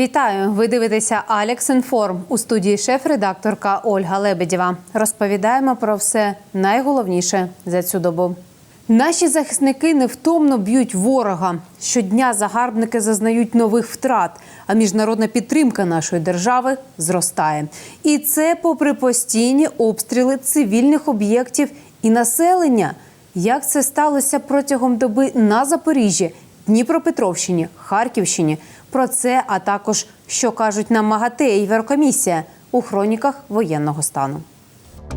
Вітаю! Ви дивитеся Алекс Інформ у студії шеф-редакторка Ольга Лебедєва. Розповідаємо про все найголовніше за цю добу. Наші захисники невтомно б'ють ворога. Щодня загарбники зазнають нових втрат, а міжнародна підтримка нашої держави зростає. І це попри постійні обстріли цивільних об'єктів і населення. Як це сталося протягом доби на Запоріжжі, Дніпропетровщині, Харківщині? Про це, а також що кажуть нам МАГАТЕ і Єврокомісія у хроніках воєнного стану.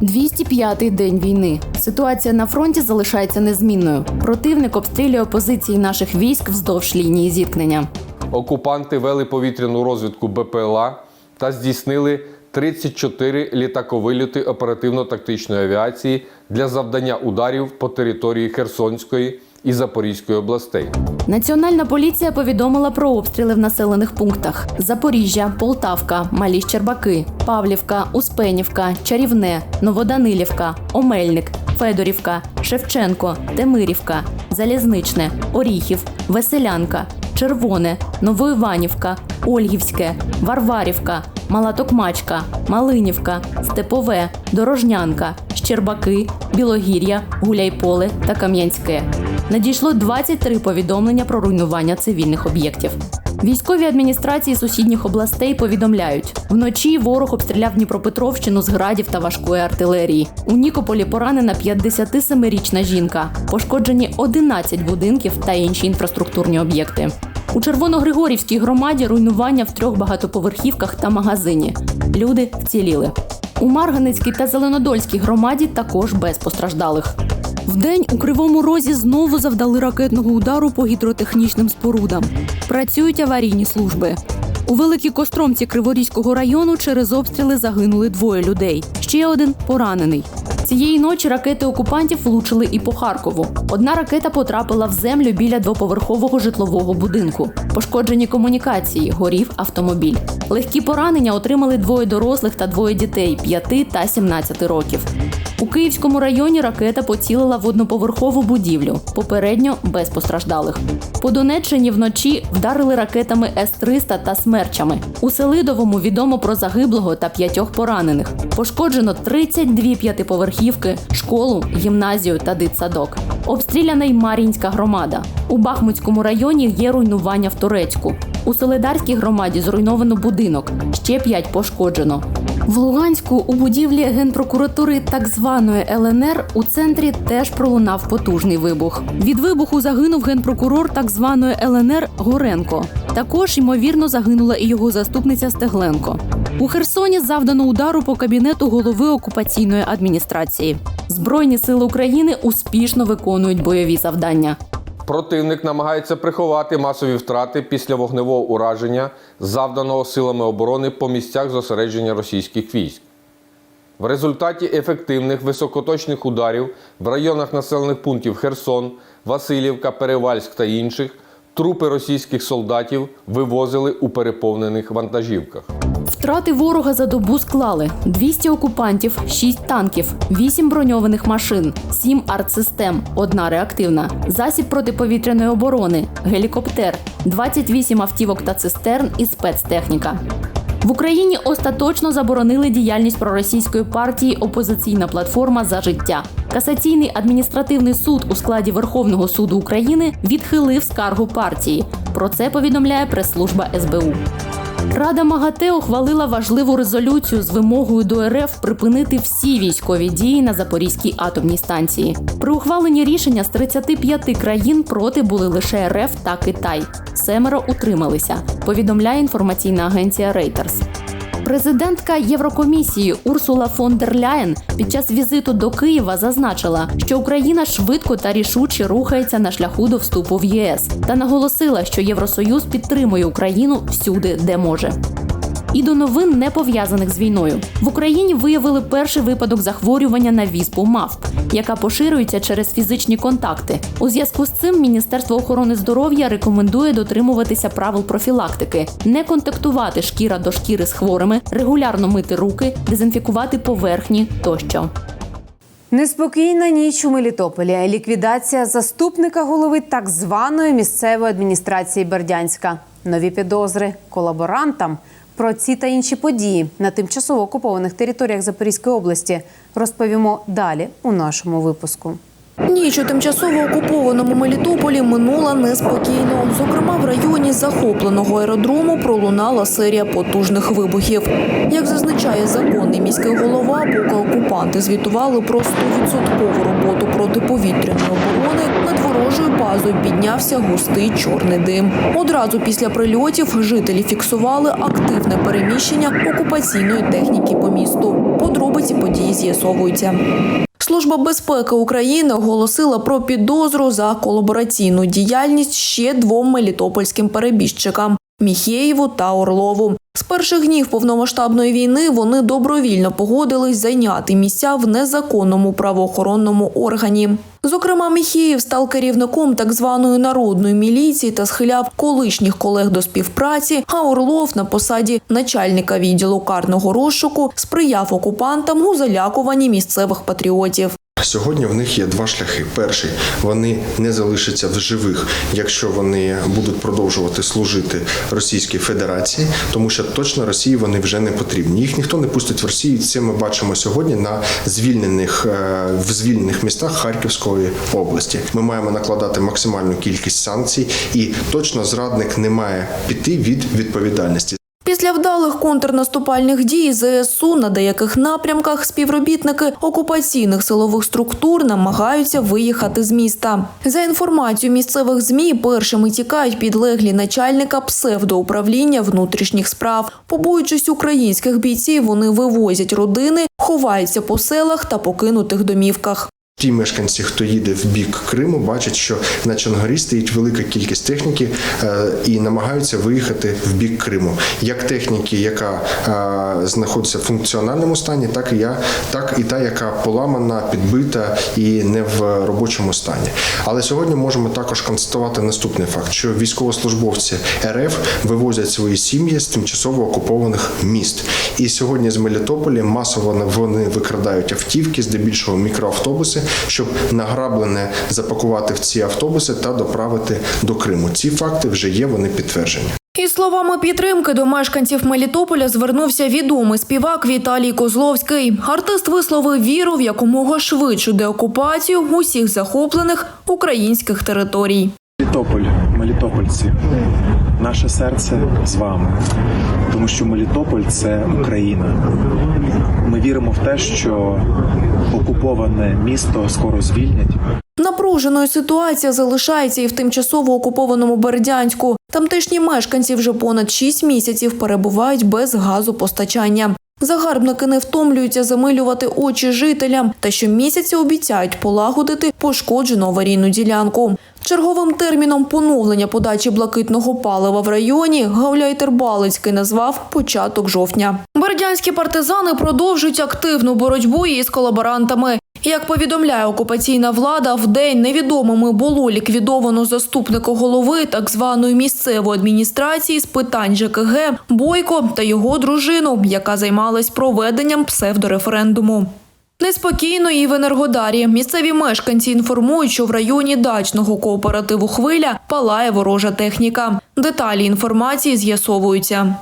205-й день війни. Ситуація на фронті залишається незмінною. Противник обстрілює позиції наших військ вздовж лінії зіткнення. Окупанти вели повітряну розвідку БПЛА та здійснили 34 літаковильоти оперативно-тактичної авіації для завдання ударів по території Херсонської і Запорізької областей. Національна поліція повідомила про обстріли в населених пунктах: Запоріжжя, Полтавка, Малі Щербаки, Павлівка, Успенівка, Чарівне, Новоданилівка, Омельник, Федорівка, Шевченко, Темирівка, Залізничне, Оріхів, Веселянка, Червоне, Новоіванівка, Ольгівське, Варварівка, Мала Токмачка, Малинівка, Степове, Дорожнянка, Щербаки, Білогір'я, Гуляйполе та Кам'янське. Надійшло 23 повідомлення про руйнування цивільних об'єктів. Військові адміністрації сусідніх областей повідомляють: вночі ворог обстріляв Дніпропетровщину з градів та важкої артилерії. У Нікополі поранена 57-річна жінка, пошкоджені 11 будинків та інші інфраструктурні об'єкти. У Червоногригорівській громаді руйнування в трьох багатоповерхівках та магазині. Люди вціліли. У Марганецькій та Зеленодольській громаді також без постраждалих. Вдень у Кривому Розі знову завдали ракетного удару по гідротехнічним спорудам. Працюють аварійні служби. У Великій Костромці Криворізького району через обстріли загинули двоє людей. Ще один поранений. Цієї ночі ракети окупантів влучили і по Харкову. Одна ракета потрапила в землю біля двоповерхового житлового будинку. Пошкоджені комунікації, горів автомобіль. Легкі поранення отримали двоє дорослих та двоє дітей 5 та 17 років. У Київському районі ракета поцілила в одноповерхову будівлю, попередньо без постраждалих. По Донеччині вночі вдарили ракетами С-300 та смерчами. У Селидовому відомо про загиблого та п'ятьох поранених. Пошкоджено 32 п'ятиповерхівки, школу, гімназію та дитсадок. Обстріляна й Мар'їнська громада. У Бахмутському районі є руйнування в Турецьку. У Солидарській громаді зруйновано будинок, ще п'ять пошкоджено. В Луганську у будівлі генпрокуратури так званої ЛНР у центрі теж пролунав потужний вибух. Від вибуху загинув генпрокурор так званої ЛНР Горенко. Також ймовірно загинула і його заступниця Стегленко. У Херсоні завдано удару по кабінету голови окупаційної адміністрації. Збройні сили України успішно виконують бойові завдання. Противник намагається приховати масові втрати після вогневого ураження, завданого силами оборони по місцях зосередження російських військ. В результаті ефективних високоточних ударів в районах населених пунктів Херсон, Васильівка, Перевальськ та інших трупи російських солдатів вивозили у переповнених вантажівках. Втрати ворога за добу склали 200 окупантів, 6 танків, 8 броньованих машин, 7 артсистем, одна реактивна, засіб протиповітряної оборони, гелікоптер, 28 автівок та цистерн і спецтехніка. В Україні остаточно заборонили діяльність проросійської партії Опозиційна платформа за життя. Касаційний адміністративний суд у складі Верховного суду України відхилив скаргу партії. Про це повідомляє прес-служба СБУ. Рада МАГАТЕ ухвалила важливу резолюцію з вимогою до РФ припинити всі військові дії на Запорізькій атомній станції. При ухваленні рішення з 35 країн проти були лише РФ та Китай. Семеро утрималися. Повідомляє інформаційна агенція Reuters. Президентка Єврокомісії Урсула фон дер Ляєн під час візиту до Києва зазначила, що Україна швидко та рішуче рухається на шляху до вступу в ЄС та наголосила, що Євросоюз підтримує Україну всюди, де може. І до новин, не пов'язаних з війною, в Україні виявили перший випадок захворювання на віспу МАВП, яка поширюється через фізичні контакти. У зв'язку з цим Міністерство охорони здоров'я рекомендує дотримуватися правил профілактики, не контактувати шкіра до шкіри з хворими, регулярно мити руки, дезінфікувати поверхні тощо. Неспокійна ніч у Мелітополі. Ліквідація заступника голови так званої місцевої адміністрації Бердянська. нові підозри колаборантам. Про ці та інші події на тимчасово окупованих територіях Запорізької області розповімо далі у нашому випуску. Ніч у тимчасово окупованому Мелітополі минула неспокійно. Зокрема, в районі захопленого аеродрому пролунала серія потужних вибухів. Як зазначає законний міський голова, поки окупанти звітували про 100% роботу протиповітряної оборони, базою піднявся густий чорний дим. Одразу після прильотів жителі фіксували активне переміщення окупаційної техніки по місту. Подробиці події з'ясовуються. Служба безпеки України оголосила про підозру за колабораційну діяльність ще двом мелітопольським перебіжчикам Міхеєву та Орлову. З перших днів повномасштабної війни вони добровільно погодились зайняти місця в незаконному правоохоронному органі. Зокрема, Міхеєв став керівником так званої народної міліції та схиляв колишніх колег до співпраці. А Орлов на посаді начальника відділу карного розшуку сприяв окупантам у залякуванні місцевих патріотів. Сьогодні в них є два шляхи. Перший вони не залишаться в живих, якщо вони будуть продовжувати служити Російській Федерації, тому що точно Росії вони вже не потрібні. Їх ніхто не пустить в Росію. Це ми бачимо сьогодні на звільнених е, в звільнених містах Харківської області. Ми маємо накладати максимальну кількість санкцій, і точно зрадник не має піти від відповідальності. Після вдалих контрнаступальних дій ЗСУ на деяких напрямках співробітники окупаційних силових структур намагаються виїхати з міста. За інформацією місцевих змі, першими тікають підлеглі начальника псевдоуправління внутрішніх справ. Побоюючись українських бійців, вони вивозять родини, ховаються по селах та покинутих домівках. Ті мешканці, хто їде в бік Криму, бачать, що на Чонгорі стоїть велика кількість техніки е, і намагаються виїхати в бік Криму. Як техніки, яка е, знаходиться в функціональному стані, так і я, так і та, яка поламана, підбита і не в робочому стані. Але сьогодні можемо також констатувати наступний факт: що військовослужбовці РФ вивозять свої сім'ї з тимчасово окупованих міст. І сьогодні з Мелітополі масово вони викрадають автівки, здебільшого мікроавтобуси, щоб награблене запакувати в ці автобуси та доправити до Криму. Ці факти вже є, вони підтверджені. Із словами підтримки до мешканців Мелітополя звернувся відомий співак Віталій Козловський. Артист висловив віру в якомога швидшу деокупацію усіх захоплених українських територій. Мелітополь, мелітопольці, наше серце з вами, тому що Мелітополь це Україна. Ми віримо в те, що окуповане місто скоро звільнять. Напруженою ситуація залишається і в тимчасово окупованому Бердянську. Тамтешні мешканці вже понад 6 місяців перебувають без газопостачання. Загарбники не втомлюються замилювати очі жителям та щомісяця обіцяють полагодити пошкоджену аварійну ділянку. Черговим терміном поновлення подачі блакитного палива в районі Гауляйтер Балицький назвав початок жовтня. Бердянські партизани продовжують активну боротьбу із колаборантами. Як повідомляє окупаційна влада, в день невідомими було ліквідовано заступника голови так званої місцевої адміністрації з питань ЖКГ Бойко та його дружину, яка займалась проведенням псевдореферендуму. Неспокійно і в Енергодарі. Місцеві мешканці інформують, що в районі дачного кооперативу Хвиля палає ворожа техніка. Деталі інформації з'ясовуються.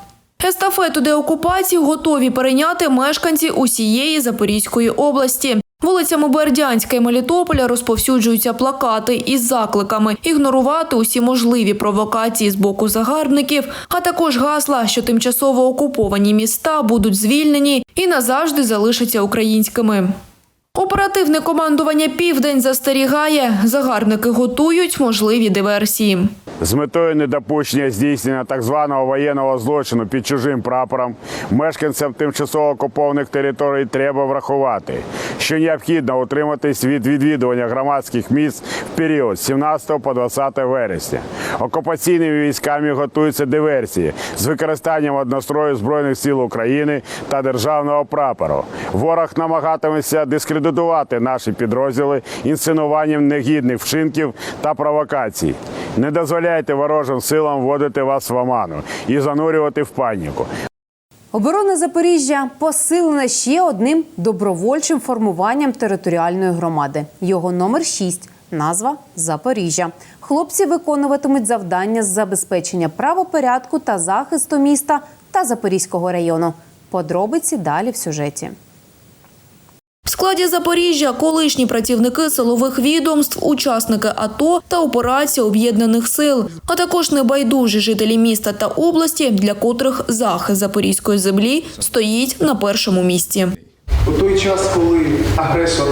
Естафету деокупації готові перейняти мешканці усієї Запорізької області. Вулицями Бердянська і Мелітополя розповсюджуються плакати із закликами ігнорувати усі можливі провокації з боку загарбників, а також гасла, що тимчасово окуповані міста будуть звільнені і назавжди залишаться українськими. Оперативне командування Південь застерігає, загарбники готують можливі диверсії. З метою недопущення здійснення так званого воєнного злочину під чужим прапором мешканцям тимчасово окупованих територій треба врахувати, що необхідно утриматись від відвідування громадських місць в період з 17 по 20 вересня. Окупаційними військами готуються диверсії з використанням однострою збройних сил України та державного прапору. Ворог намагатиметься дискредитувати наші підрозділи інсценуванням негідних вчинків та провокацій. Не дозволяйте ворожим силам вводити вас в оману і занурювати в паніку. Оборона Запоріжжя посилена ще одним добровольчим формуванням територіальної громади. Його номер 6 Назва Запоріжжя. Хлопці виконуватимуть завдання з забезпечення правопорядку та захисту міста та Запорізького району. Подробиці далі в сюжеті. В складі Запоріжжя колишні працівники силових відомств, учасники АТО та операції об'єднаних сил, а також небайдужі жителі міста та області, для котрих захист запорізької землі стоїть на першому місці. У той час, коли агресор,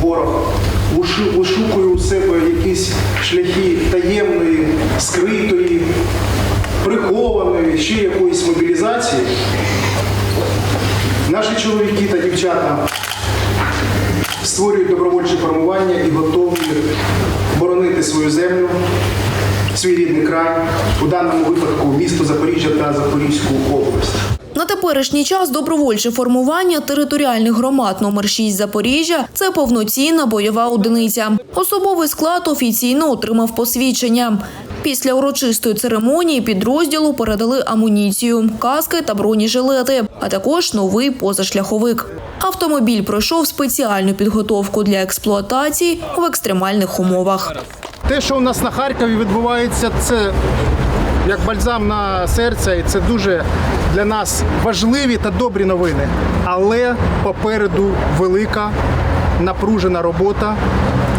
ворог вишу- вишукує у себе якісь шляхи таємної, скритої, прихованої, ще якоїсь мобілізації, наші чоловіки та дівчата створюють добровольчі формування і готові боронити свою землю, свій рідний край, у даному випадку місто Запоріжжя та Запорізьку область. На теперішній час добровольче формування територіальних громад номер 6 Запоріжжя – це повноцінна бойова одиниця. Особовий склад офіційно отримав посвідчення. Після урочистої церемонії підрозділу передали амуніцію, каски та бронежилети, а також новий позашляховик. Автомобіль пройшов спеціальну підготовку для експлуатації в екстремальних умовах. Те, що у нас на Харкові відбувається, це як бальзам на серце, і це дуже для нас важливі та добрі новини. Але попереду велика напружена робота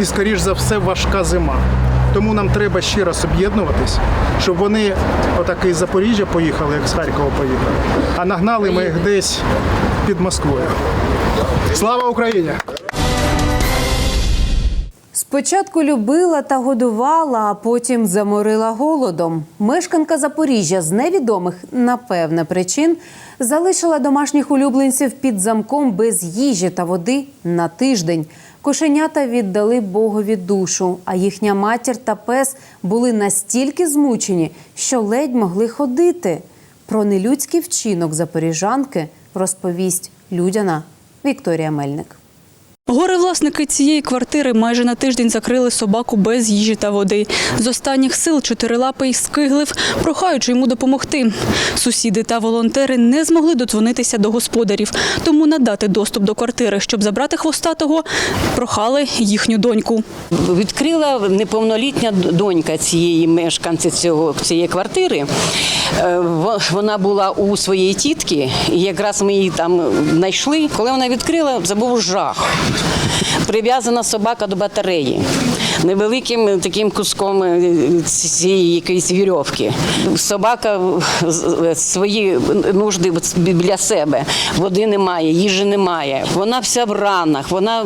і, скоріш за все, важка зима. Тому нам треба ще раз об'єднуватись, щоб вони отак із Запоріжжя поїхали, як з Харкова поїхали, а нагнали ми їх десь під Москвою. Слава Україні! Спочатку любила та годувала, а потім заморила голодом. Мешканка Запоріжжя з невідомих, напевне, причин залишила домашніх улюбленців під замком без їжі та води на тиждень. Кошенята віддали Богові душу, а їхня матір та пес були настільки змучені, що ледь могли ходити. Про нелюдський вчинок запоріжанки розповість людяна Вікторія Мельник. Горе-власники цієї квартири майже на тиждень закрили собаку без їжі та води. З останніх сил чотирилапий скиглив, прохаючи йому допомогти. Сусіди та волонтери не змогли додзвонитися до господарів, тому надати доступ до квартири, щоб забрати хвостатого, прохали їхню доньку. Відкрила неповнолітня донька цієї мешканці цього цієї квартири. Е, во- Вона була у своєї тітки, і якраз ми її там знайшли. Коли вона відкрила, це був жах. Прив'язана собака до батареї невеликим таким куском е, цієї якоїсь вірьовки. Собака з- свої нужди біля себе. Води немає, їжі немає. Вона вся в ранах. Вона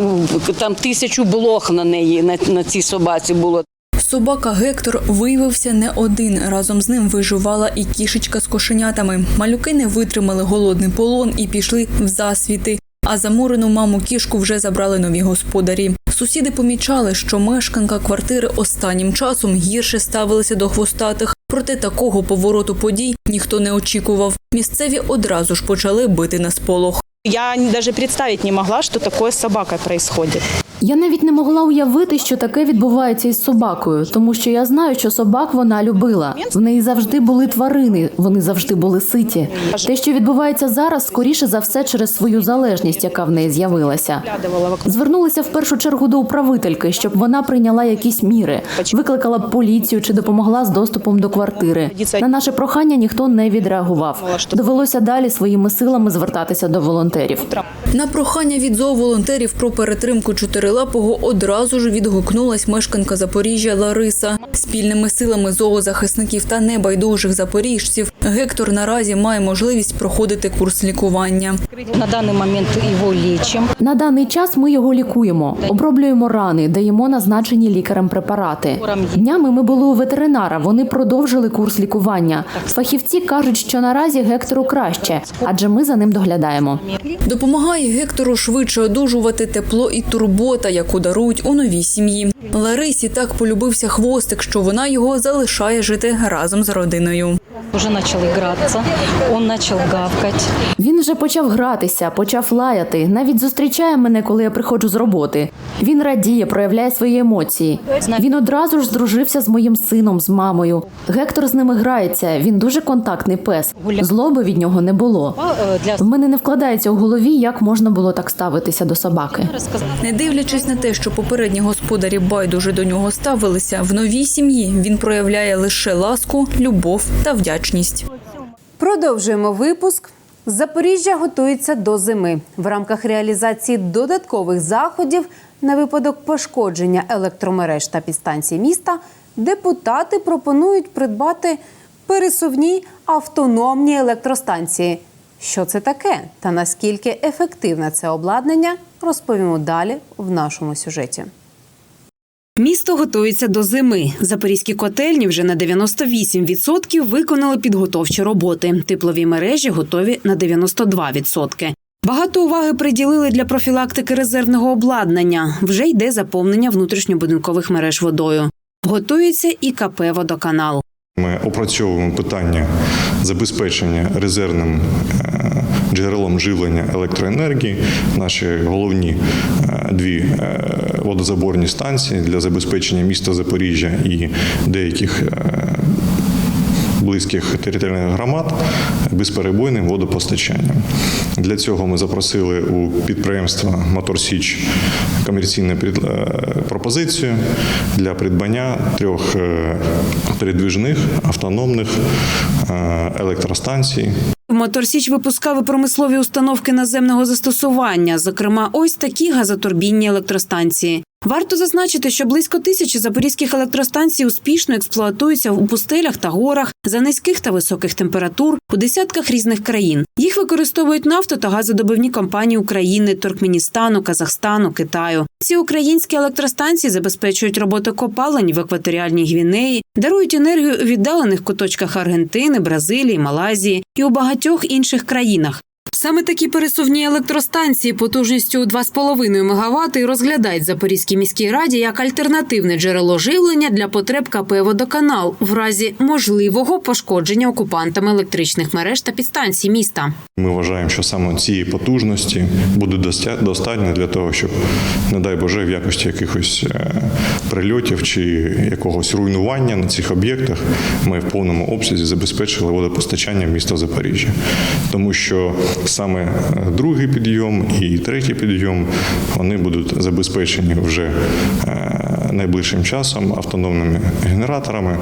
там тисячу блох на неї на, на цій собаці було. Собака Гектор виявився не один. Разом з ним виживала і кішечка з кошенятами. Малюки не витримали голодний полон і пішли в засвіти. А заморену маму кішку вже забрали нові господарі. Сусіди помічали, що мешканка квартири останнім часом гірше ставилися до хвостатих. Проте такого повороту подій ніхто не очікував. Місцеві одразу ж почали бити на сполох. Я даже представить не могла, что такое с собакой происходит. Я навіть не могла уявити, що таке відбувається із собакою, тому що я знаю, що собак вона любила. В неї завжди були тварини, вони завжди були ситі. Те, що відбувається зараз, скоріше за все через свою залежність, яка в неї з'явилася. Звернулися в першу чергу до управительки, щоб вона прийняла якісь міри, викликала б поліцію чи допомогла з доступом до квартири. На наше прохання ніхто не відреагував. Довелося далі своїми силами звертатися до волонтерів. На прохання від зооволонтерів про перетримку чотирилапого одразу ж відгукнулась мешканка Запоріжжя Лариса. Спільними силами зоозахисників та небайдужих запоріжців Гектор наразі має можливість проходити курс лікування. На данный момент его лечим. На даний час ми його лікуємо, оброблюємо рани, даємо назначені лікарем препарати. Днями ми були у ветеринара. Вони продовжили курс лікування. Фахівці кажуть, що наразі Гектору краще, адже ми за ним доглядаємо. Допомагає Гектору швидше одужувати тепло і турбота, яку дарують у новій сім'ї. Ларисі так полюбився хвостик, що вона його залишає жити разом з родиною. Уже начал играться, он начал гавкать. Він вже почав гратися, почав лаяти, навіть зустрічає мене, коли я приходжу з роботи. Він радіє, проявляє свої емоції. Він одразу ж здружився з моїм сином, з мамою. Гектор з ними грається. Він дуже контактний пес. Злоби від нього не було. Для В мене не вкладається у голові, як можна було так ставитися до собаки. Не дивлячись на те, що попередні господарі байдуже до нього ставилися, в новій сім'ї він проявляє лише ласку, любов та вдячність. Продовжуємо випуск. Запоріжжя готується до зими. В рамках реалізації додаткових заходів на випадок пошкодження електромереж та підстанцій міста депутати пропонують придбати пересувні автономні електростанції. Що це таке та наскільки ефективне це обладнання, розповімо далі в нашому сюжеті. Місто готується до зими. Запорізькі котельні вже на 98% виконали підготовчі роботи. Теплові мережі готові на 92%. Багато уваги приділили для профілактики резервного обладнання. Вже йде заповнення внутрішньобудинкових мереж водою. Готується і КП «Водоканал». Ми опрацьовуємо питання забезпечення резервним е, джерелом живлення електроенергії. Наші головні е, дві е, водозаборні станції для забезпечення міста Запоріжжя і деяких е, близьких територіальних громад безперебойним водопостачанням. Для цього ми запросили у підприємства Мотор Січ комерційну пропозицію для придбання трьох передвіжних автономних електростанцій Моторсіч випускав і промислові установки наземного застосування, зокрема, ось такі газотурбінні електростанції. Варто зазначити, що близько тисячі запорізьких електростанцій успішно експлуатуються у пустелях та горах за низьких та високих температур у десятках різних країн. Їх використовують нафто та газодобивні компанії України, Туркменістану, Казахстану, Китаю. Ці українські електростанції забезпечують роботу копалень в екваторіальній Гвінеї, дарують енергію у віддалених куточках Аргентини, Бразилії, Малайзії і у багатьох інших країнах. Саме такі пересувні електростанції потужністю у 2,5 МВт розглядають Запорізькій міській раді як альтернативне джерело живлення для потреб КП «Водоканал» в разі можливого пошкодження окупантами електричних мереж та підстанцій міста. Ми вважаємо, що саме цієї потужності буде достатньо для того, щоб, не дай Боже, в якості якихось е, прильотів чи якогось руйнування на цих об'єктах ми в повному обсязі забезпечили водопостачання міста Запоріжжя. Тому що саме е, другий підйом і третій підйом вони будуть забезпечені вже е, найближчим часом автономними генераторами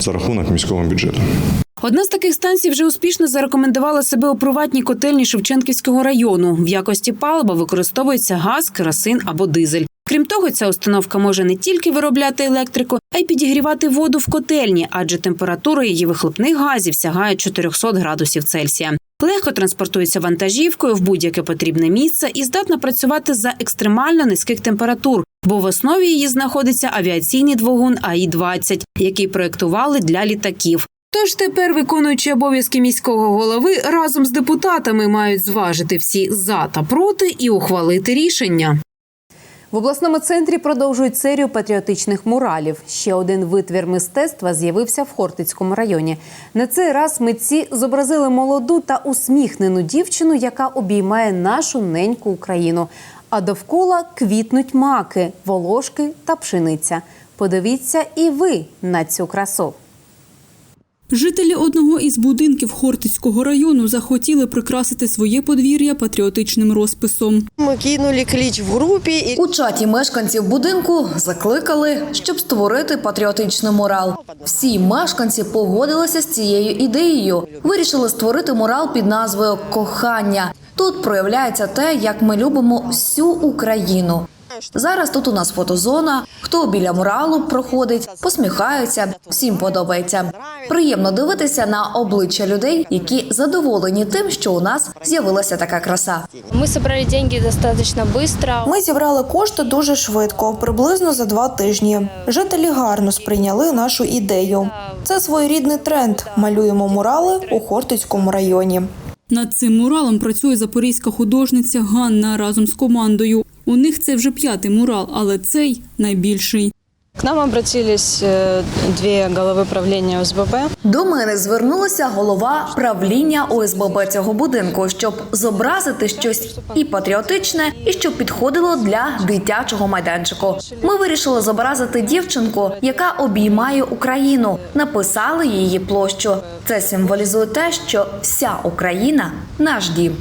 за рахунок міського бюджету. Одна з таких станцій вже успішно зарекомендувала себе у приватній котельні Шевченківського району. В якості палива використовується газ, керосин або дизель. Крім того, ця установка може не тільки виробляти електрику, а й підігрівати воду в котельні, адже температура її вихлопних газів сягає 400 градусів Цельсія. Легко транспортується вантажівкою в будь-яке потрібне місце і здатна працювати за екстремально низьких температур, бо в основі її знаходиться авіаційний двигун АІ-20, який проєктували для літаків. Тож тепер виконуючи обов'язки міського голови разом з депутатами мають зважити всі за та проти і ухвалити рішення. В обласному центрі продовжують серію патріотичних муралів. Ще один витвір мистецтва з'явився в Хортицькому районі. На цей раз митці зобразили молоду та усміхнену дівчину, яка обіймає нашу неньку Україну. А довкола квітнуть маки, волошки та пшениця. Подивіться і ви на цю красу. Жителі одного із будинків Хортицького району захотіли прикрасити своє подвір'я патріотичним розписом. Ми кинули кліч в групі і У чаті мешканців будинку закликали, щоб створити патріотичний мурал. Всі мешканці погодилися з цією ідеєю. Вирішили створити мурал під назвою Кохання. Тут проявляється те, як ми любимо всю Україну. Зараз тут у нас фотозона. Хто біля муралу проходить, посміхаються, всім подобається. Приємно дивитися на обличчя людей, які задоволені тим, що у нас з'явилася така краса. Мы собрали деньги достаточно быстро. Ми зібрали кошти дуже швидко, приблизно за два тижні. Жителі гарно сприйняли нашу ідею. Це своєрідний тренд. Малюємо мурали у Хортицькому районі. Над цим муралом працює запорізька художниця Ганна разом з командою. У них це вже п'ятий мурал, але цей найбільший. К нам обратились э, две головы правления ОСББ. До мене звернулася голова правління ОСББ цього будинку, щоб зобразити щось і патріотичне, і щоб підходило для дитячого майданчику. Ми вирішили зобразити дівчинку, яка обіймає Україну. Написали її площу. Це символізує те, що вся Україна наш дім.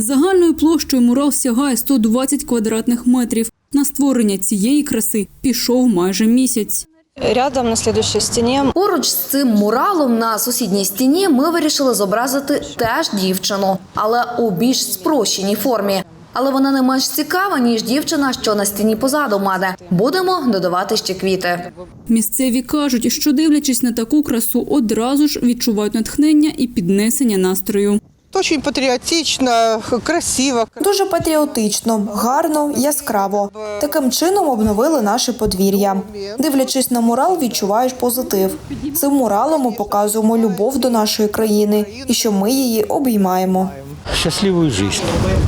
Загальною площею мурал сягає 120 квадратних метрів. На створення цієї краси пішов майже місяць. Рядом на следующей стене Поруч з цим муралом на сусідній стіні ми вирішили зобразити теж дівчину, але у більш спрощеній формі. Але вона не менш цікава, ніж дівчина, що на стіні позаду мене. Будемо додавати ще квіти. Місцеві кажуть, що дивлячись на таку красу, одразу ж відчувають натхнення і піднесення настрою. Очень патріотично, красиво. Дуже патріотично, гарно, яскраво. Таким чином обновили наше подвір'я. Дивлячись на мурал, відчуваєш позитив. Цим муралом ми показуємо любов до нашої країни і що ми її обіймаємо. Щасливу життя.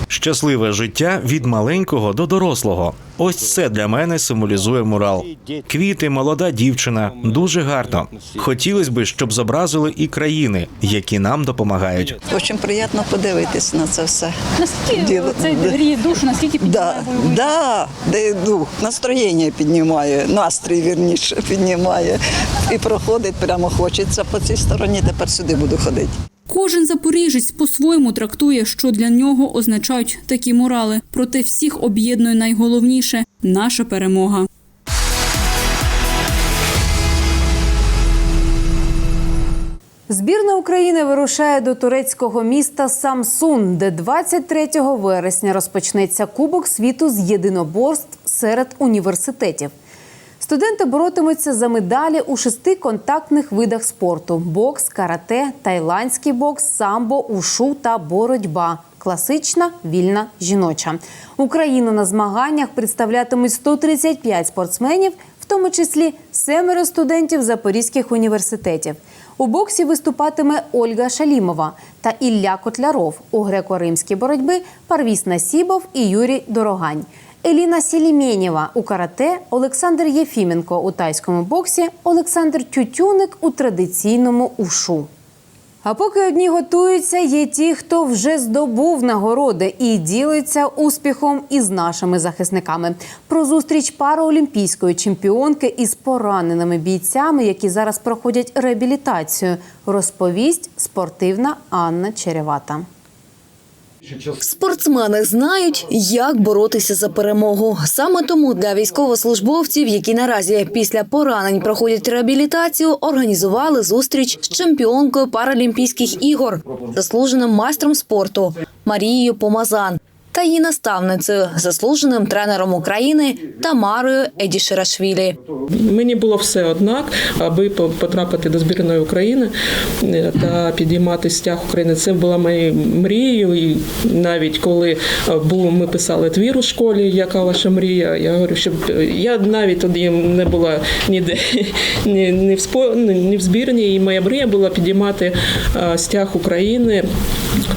Щасливе життя від маленького до дорослого. Ось це для мене символізує мурал. Квіти, молода дівчина. Дуже гарно. Хотілося б, щоб зобразили і країни, які нам допомагають. Дуже приємно подивитись на це все. Наскільки Діло- це да. гріє душу, наскільки Да, піднімає да, де дух, настроєння піднімає, настрій вірніше піднімає. І проходить прямо хочеться по цій стороні, тепер сюди буду ходити. Кожен запоріжець по-своєму трактує, що для нього означають такі мурали. Проте всіх об'єднує найголовніше наша перемога. Збірна України вирушає до турецького міста Самсун, де 23 вересня розпочнеться Кубок світу з єдиноборств серед університетів. Студенти боротимуться за медалі у шести контактних видах спорту: бокс, карате, тайландський бокс, самбо, ушу та боротьба. Класична, вільна, жіноча. Україну на змаганнях представлятимуть 135 спортсменів, в тому числі семеро студентів запорізьких університетів. У боксі виступатиме Ольга Шалімова та Ілля Котляров. У греко-римській боротьбі Парвіс Насібов і Юрій Дорогань. Еліна Селімєнєва у карате, Олександр Єфіменко у тайському боксі, Олександр Тютюник у традиційному ушу. А поки одні готуються, є ті, хто вже здобув нагороди і ділиться успіхом із нашими захисниками. Про зустріч параолімпійської чемпіонки із пораненими бійцями, які зараз проходять реабілітацію, розповість спортивна Анна Черевата. Спортсмени знають, як боротися за перемогу. Саме тому для військовослужбовців, які наразі після поранень проходять реабілітацію, організували зустріч з чемпіонкою Паралімпійських ігор, заслуженим майстром спорту Марією Помазан та її наставницею, заслуженим тренером України Тамарою Едішерашвілі. Мені було все однак, аби по- потрапити до збірної України е, та підіймати стяг України. Це була моєю мрією. І навіть коли е, ми писали твір у школі, яка ваша мрія, я говорю, щоб е, я навіть тоді не була ніде ні, ні, в спо, ні в збірні. І моя мрія була підіймати стяг України,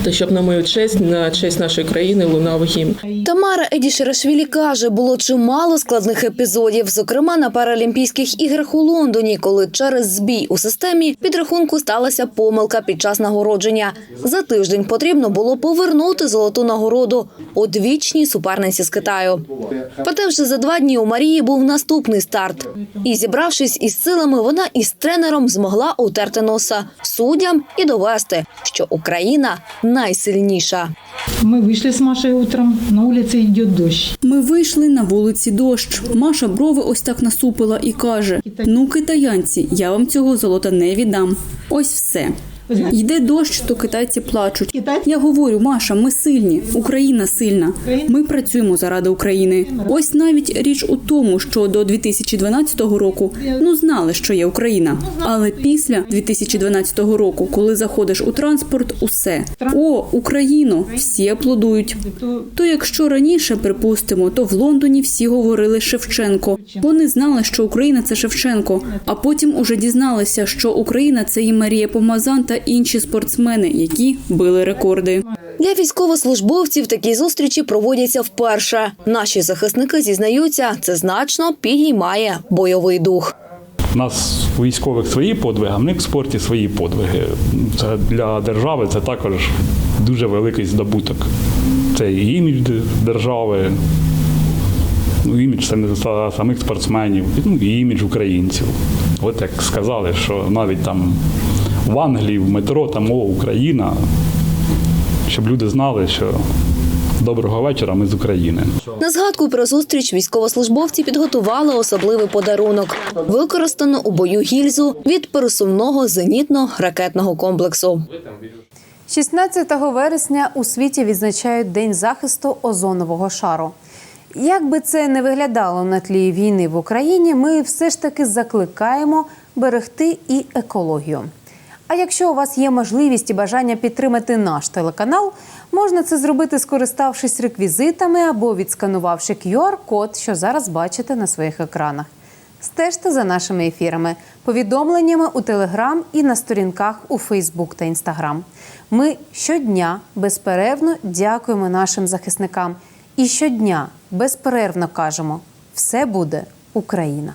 та щоб на мою честь, на честь нашої країни лунав гімн. Тамара Едішерашвілі каже, було чимало складних епізодів, зокрема на Паралімпійських іграх у Лондоні, коли через збій у системі підрахунку сталася помилка під час нагородження. За тиждень потрібно було повернути золоту нагороду одвічній суперниці з Китаю. Проте вже за два дні у Марії був наступний старт. І зібравшись із силами, вона із тренером змогла утерти носа суддям і довести, що Україна найсильніша. Ми вийшли з Машею утром, на вулиці йде дощ. Ми вийшли на вулиці дощ. Маша брови ось так насупила і каже: Ну, китаянці, я вам цього золота не віддам. Ось все. Йде дощ, то китайці плачуть. Я говорю, Маша, ми сильні, Україна сильна. Ми працюємо заради України. Ось навіть річ у тому, що до 2012 року ну знали, що є Україна. Але після 2012 року, коли заходиш у транспорт, усе о Україну, всі аплодують. То якщо раніше припустимо, то в Лондоні всі говорили Шевченко. Вони знали, що Україна це Шевченко. А потім уже дізналися, що Україна це і Марія Помазан та інші спортсмени, які били рекорди. Для військовослужбовців такі зустрічі проводяться вперше. Наші захисники зізнаються, це значно підіймає бойовий дух. У нас у військових свої подвиги, а в них в спорті свої подвиги. Це для держави це також дуже великий здобуток. Це і імідж держави, ну, імідж самих спортсменів, ну, і імідж українців. От як сказали, що навіть там в Англії, в метро, там о, Україна, щоб люди знали, що доброго вечора, ми з України. На згадку про зустріч військовослужбовці підготували особливий подарунок, використану у бою гільзу від пересувного зенітно-ракетного комплексу. 16 вересня у світі відзначають День захисту озонового шару. Як би це не виглядало на тлі війни в Україні, ми все ж таки закликаємо берегти і екологію. А якщо у вас є можливість і бажання підтримати наш телеканал, можна це зробити, скориставшись реквізитами або відсканувавши QR-код, що зараз бачите на своїх екранах. Стежте за нашими ефірами, повідомленнями у Телеграм і на сторінках у Фейсбук та Інстаграм. Ми щодня безперервно дякуємо нашим захисникам і щодня безперервно кажемо: все буде Україна.